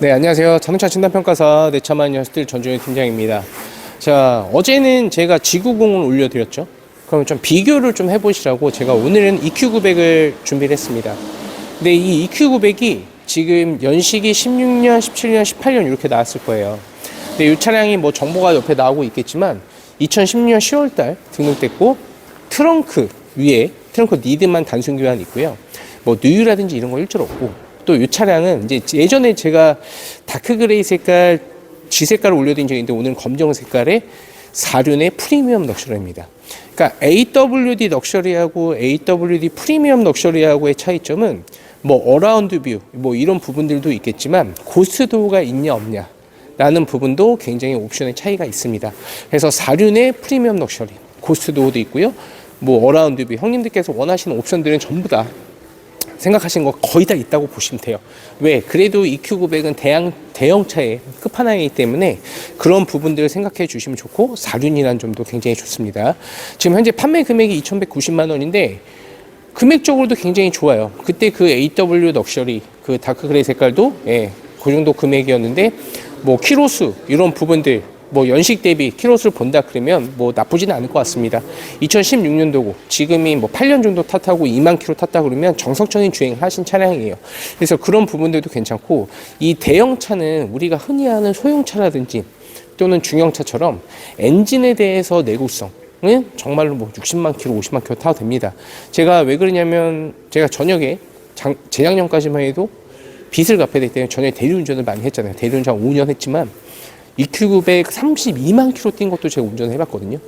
네, 안녕하세요. 자동차 진단평가사 내차만 연스틸 전종현 팀장입니다. 자, 어제는 제가 지구공을 올려드렸죠. 그럼 좀 비교를 좀 해보시라고 제가 오늘은 EQ900을 준비를 했습니다. 근데 이 EQ900이 지금 연식이 16년, 17년, 18년 이렇게 나왔을 거예요. 근데 이 차량이 뭐 정보가 옆에 나오고 있겠지만 2016년 10월달 등록됐고 트렁크 위에 트렁크 니드만 단순 교환 있고요. 뭐 누유라든지 이런 거 일절 없고 또 이 차량은 이제 예전에 제가 다크 그레이 색깔 G 색깔을 올려드린 적이 있는데 오늘은 검정 색깔의 사륜의 프리미엄 럭셔리입니다. 그러니까 AWD 럭셔리하고 AWD 프리미엄 럭셔리하고의 차이점은 뭐 어라운드 뷰, 뭐 이런 부분들도 있겠지만 고스도가 있냐 없냐 라는 부분도 굉장히 옵션의 차이가 있습니다. 그래서 사륜의 프리미엄 럭셔리, 고스도어도 있고요. 뭐 어라운드 뷰, 형님들께서 원하시는 옵션들은 전부 다 생각하신 거 거의 다 있다고 보시면 돼요. 왜? 그래도 EQ900은 대형, 대형차의 끝판왕이기 때문에 그런 부분들을 생각해 주시면 좋고, 사륜이라는 점도 굉장히 좋습니다. 지금 현재 판매 금액이 2,190만 원인데, 금액적으로도 굉장히 좋아요. 그때 그 AW 럭셔리, 그 다크 그레이 색깔도, 예, 그 정도 금액이었는데, 뭐, 키로수, 이런 부분들, 뭐 연식 대비 키로수를 본다 그러면 뭐 나쁘지는 않을 것 같습니다. 2016년도고 지금이 뭐 8년 정도 탔다고 2만 킬로 탔다 그러면 정석적인 주행하신 차량이에요. 그래서 그런 부분들도 괜찮고 이 대형 차는 우리가 흔히 하는 소형차라든지 또는 중형차처럼 엔진에 대해서 내구성 은 정말로 뭐 60만 킬로, 50만 킬로 타도 됩니다. 제가 왜 그러냐면 제가 저녁에 장, 재작년까지만 해도 빚을 갚아야 되기 때문에 저녁에 대리운전을 많이 했잖아요. 대리운전 5년 했지만 EQ900 32만 킬로 뛴 것도 제가 운전을 해봤거든요.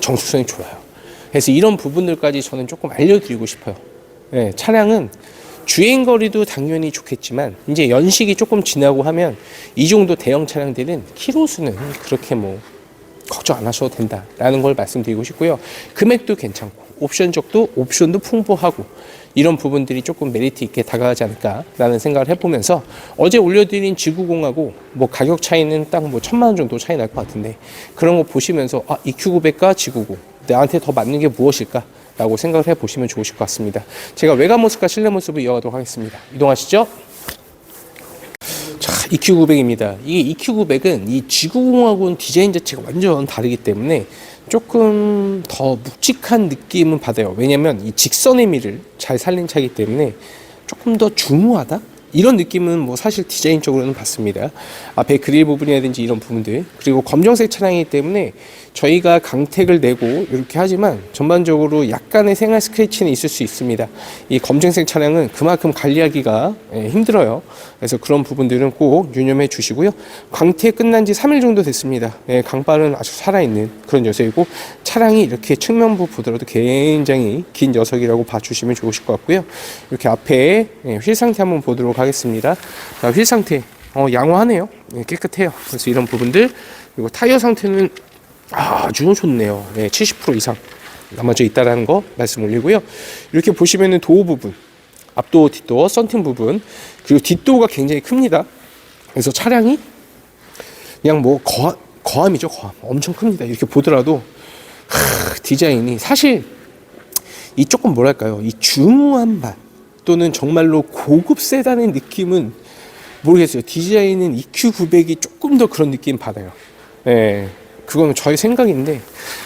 정수성이 좋아요. 그래서 이런 부분들까지 저는 조금 알려드리고 싶어요. 네, 차량은 주행 거리도 당연히 좋겠지만 이제 연식이 조금 지나고 하면 이 정도 대형 차량들은 키로 수는 그렇게 뭐 걱정 안 하셔도 된다라는 걸 말씀드리고 싶고요. 금액도 괜찮고 옵션적도 옵션도 풍부하고 이런 부분들이 조금 메리트 있게 다가가지 않을까라는 생각을 해보면서 어제 올려드린 지구공하고 뭐 가격 차이는 딱 뭐 천만 원 정도 차이 날 것 같은데 그런 거 보시면서 아 EQ900과 지구공 나한테 더 맞는 게 무엇일까? 라고 생각을 해 보시면 좋으실 것 같습니다. 제가 외관 모습과 실내 모습을 이어가도록 하겠습니다. 이동하시죠. 자, EQ900입니다. 이 EQ900은 이 지구공하고는 디자인 자체가 완전 다르기 때문에 조금 더 묵직한 느낌은 받아요. 왜냐면 이 직선의 미를 잘 살린 차이기 때문에 조금 더 중후하다? 이런 느낌은 뭐 사실 디자인적으로는 받습니다. 앞에 그릴 부분이라든지 이런 부분들 그리고 검정색 차량이기 때문에 저희가 강택을 내고 이렇게 하지만 전반적으로 약간의 생활 스크래치는 있을 수 있습니다. 이 검정색 차량은 그만큼 관리하기가 예, 힘들어요. 그래서 그런 부분들은 꼭 유념해 주시고요. 광택 끝난 지 3일 정도 됐습니다. 예, 강발은 아주 살아있는 그런 녀석이고 차량이 이렇게 측면부 보더라도 굉장히 긴 녀석이라고 봐주시면 좋으실 것 같고요. 이렇게 앞에 예, 휠 상태 한번 보도록 하겠습니다. 자, 휠 상태 어, 양호하네요. 예, 깨끗해요. 그래서 이런 부분들 그리고 타이어 상태는 아주 좋네요. 네, 70% 이상 남아져 있다라는 거 말씀 올리고요. 이렇게 보시면은 도어 부분, 앞도어, 뒷도어, 썬팅 부분, 그리고 뒷도어가 굉장히 큽니다. 그래서 차량이 그냥 뭐 거함, 거함이죠, 거함. 엄청 큽니다. 이렇게 보더라도 하, 디자인이 사실 이 조금 뭐랄까요, 이 중후한 맛 또는 정말로 고급 세단의 느낌은 모르겠어요. 디자인은 EQ900이 조금 더 그런 느낌 받아요. 예. 그거는 저의 생각인데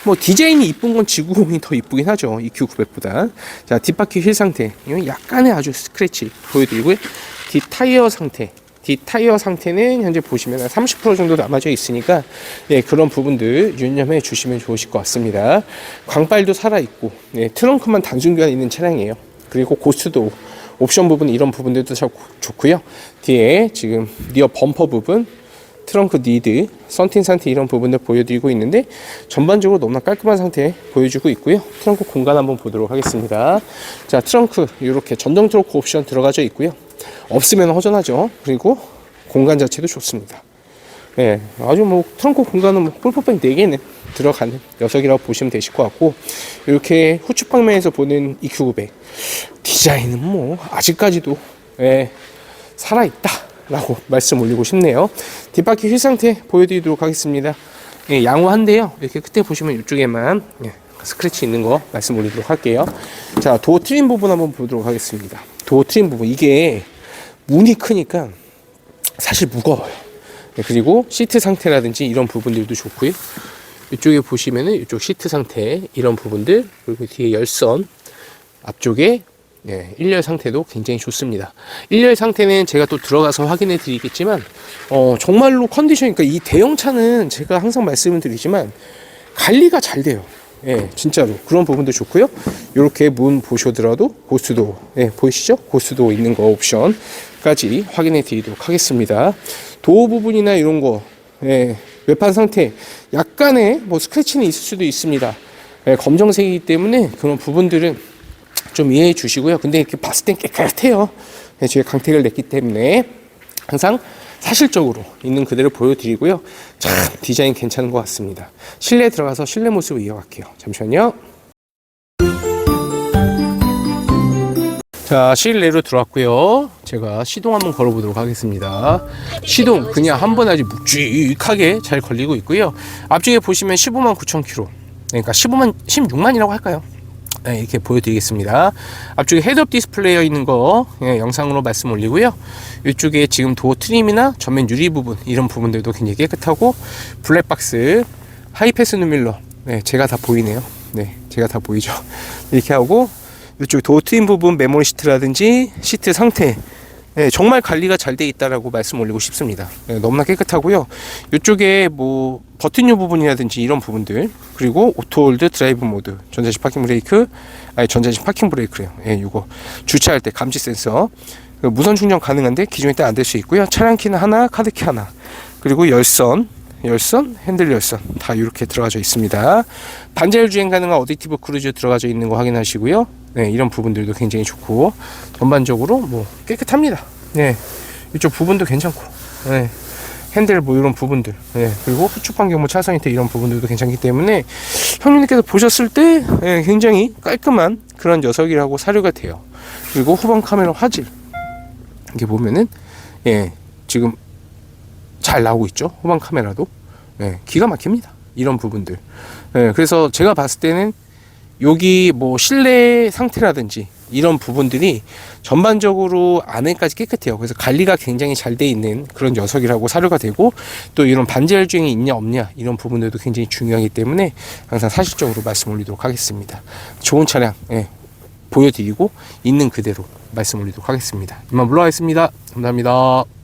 뭐 디자인이 이쁜 건 지구공이 더 이쁘긴 하죠 EQ900보다. 자 뒷바퀴 휠 상태. 이건 약간의 아주 스크래치 보여드리고요. 뒷 타이어 상태. 뒷 타이어 상태는 현재 보시면 한 30% 정도 남아져 있으니까 예, 그런 부분들 유념해 주시면 좋으실 것 같습니다. 광발도 살아있고 예, 트렁크만 단순 교환 있는 차량이에요. 그리고 고스도 옵션 부분 이런 부분들도 좋고요. 뒤에 지금 리어 범퍼 부분 트렁크 니드, 썬팅 상태 이런 부분들 보여드리고 있는데 전반적으로 너무나 깔끔한 상태 보여주고 있고요. 트렁크 공간 한번 보도록 하겠습니다. 자, 트렁크 이렇게 전동 트렁크 옵션 들어가져 있고요. 없으면 허전하죠. 그리고 공간 자체도 좋습니다. 예, 아주 뭐 트렁크 공간은 뭐 폴포백 4개는 들어가는 녀석이라고 보시면 되실 것 같고 이렇게 후측 방면에서 보는 EQ900 디자인은 뭐 아직까지도 예, 살아있다. 라고 말씀 올리고 싶네요. 뒷바퀴 휠 상태 보여드리도록 하겠습니다. 예, 양호한데요. 이렇게 끝에 보시면 이쪽에만 예, 스크래치 있는 거 말씀 올리도록 할게요. 자, 도어 트림 부분 한번 보도록 하겠습니다. 도어 트림 부분. 이게 문이 크니까 사실 무거워요. 네, 그리고 시트 상태라든지 이런 부분들도 좋고요. 이쪽에 보시면은 이쪽 시트 상태 이런 부분들 그리고 뒤에 열선 앞쪽에 네, 1열 상태도 굉장히 좋습니다. 1열 상태는 제가 또 들어가서 확인해 드리겠지만 어, 정말로 컨디션 그러니까 이 대형차는 제가 항상 말씀을 드리지만 관리가 잘 돼요. 예, 진짜로 그런 부분도 좋고요. 이렇게 문 보셔더라도 고스도 예, 보이시죠? 고스도 있는 거 옵션까지 확인해 드리도록 하겠습니다. 도어 부분이나 이런 거 예, 외판 상태 약간의 뭐 스크래치는 있을 수도 있습니다. 예, 검정색이기 때문에 그런 부분들은 좀 이해해 주시고요. 근데 이렇게 봤을 땐 깨끗해요. 예, 저희가 강택을 냈기 때문에 항상 사실적으로 있는 그대로 보여드리고요. 참 디자인 괜찮은 것 같습니다. 실내 들어가서 실내 모습을 이어갈게요. 잠시만요. 자, 실내로 들어왔고요. 제가 시동 한번 걸어보도록 하겠습니다. 시동 그냥 한 번 아주 묵직하게 잘 걸리고 있고요. 앞쪽에 보시면 15만 9천 킬로. 그러니까 15만, 16만이라고 할까요? 네, 이렇게 보여드리겠습니다. 앞쪽에 헤드업 디스플레이어 있는 거 예, 영상으로 말씀 올리고요. 이쪽에 지금 도어 트림이나 전면 유리 부분 이런 부분들도 굉장히 깨끗하고 블랙박스 하이패스 누밀러 네, 제가 다 보이네요. 네, 제가 다 보이죠. 이렇게 하고 이쪽 도어 트림 부분 메모리 시트라든지 시트 상태 네, 정말 관리가 잘 돼 있다라고 말씀 올리고 싶습니다. 네, 너무나 깨끗하고요. 이쪽에 뭐 버튼류 부분이라든지 이런 부분들 그리고 오토홀드 드라이브 모드 전자식 파킹 브레이크 아니 전자식 파킹 브레이크래요. 예, 이거 주차할 때 감지 센서 그 무선 충전 가능한데 기존에 때안될 수 있고요. 차량 키는 하나, 카드 키 하나 그리고 열선 열선, 핸들 열선 다 이렇게 들어가져 있습니다. 반자율 주행 가능한 어딕티브 크루즈 들어가져 있는 거 확인하시고요. 네, 이런 부분들도 굉장히 좋고 전반적으로 뭐 깨끗합니다. 네, 이쪽 부분도 괜찮고, 네, 핸들 뭐 이런 부분들, 네, 그리고 후측 반경 뭐 차선 히트 이런 부분들도 괜찮기 때문에 형님께서 보셨을 때 네, 굉장히 깔끔한 그런 녀석이라고 사료가 돼요. 그리고 후방 카메라 화질 이렇게 보면은 예, 지금 잘 나오고 있죠. 후방 카메라도. 예, 기가 막힙니다. 이런 부분들. 예, 그래서 제가 봤을 때는 여기 뭐 실내 상태라든지 이런 부분들이 전반적으로 안에까지 깨끗해요. 그래서 관리가 굉장히 잘 돼 있는 그런 녀석이라고 사료가 되고 또 이런 주행이 있냐 없냐 이런 부분들도 굉장히 중요하기 때문에 항상 사실적으로 말씀 올리도록 하겠습니다. 좋은 차량 예, 보여드리고 있는 그대로 말씀 올리도록 하겠습니다. 이만 물러가겠습니다. 감사합니다.